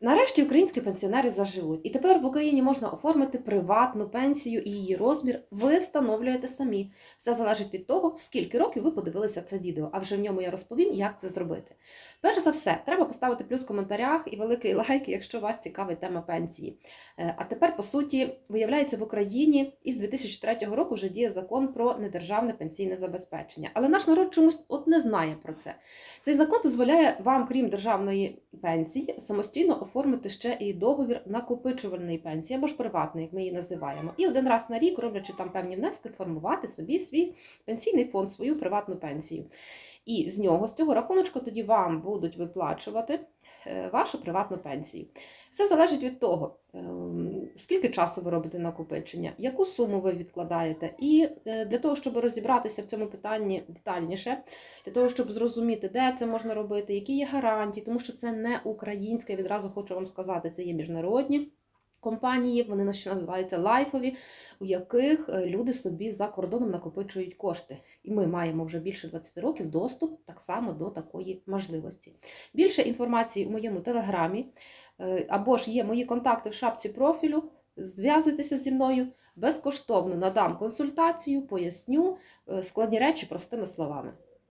Нарешті українські пенсіонери заживуть, і тепер в Україні можна оформити приватну пенсію і її розмір ви встановлюєте самі. Все залежить від того, скільки років ви подивилися це відео, а вже в ньому я розповім, як це зробити. Перш за все, треба поставити плюс в коментарях і великий лайк, якщо вас цікавить тема пенсії. Е, А тепер, по суті, виявляється, в Україні із 2003 року вже діє закон про недержавне пенсійне забезпечення. Але наш народ чомусь от не знає про це. Цей закон дозволяє вам, крім державної пенсії, самостійно оформити ще і договір накопичувальної пенсії або ж приватної, як ми її називаємо. І один раз на рік, роблячи там певні внески, формувати собі свій пенсійний фонд, свою приватну пенсію. І з нього, з цього рахуночку, тоді вам будуть виплачувати е, вашу приватну пенсію. Все залежить від того, ем, скільки часу ви робите накопичення, яку суму ви відкладаєте. І е, для того, щоб розібратися в цьому питанні детальніше, для того, щоб зрозуміти, де це можна робити, які є гарантії, тому що це не українське, відразу хочу вам сказати, це є міжнародні. Компанії, вони на що називаються лайфові, у яких е, люди собі за кордоном накопичують кошти. І ми маємо вже більше 20 років доступ так само до такої можливості. Більше інформації у моєму телеграмі е, або ж є мої контакти в шапці профілю. Зв'язуйтеся зі мною безкоштовно надам консультацію, поясню е, складні речі простими словами.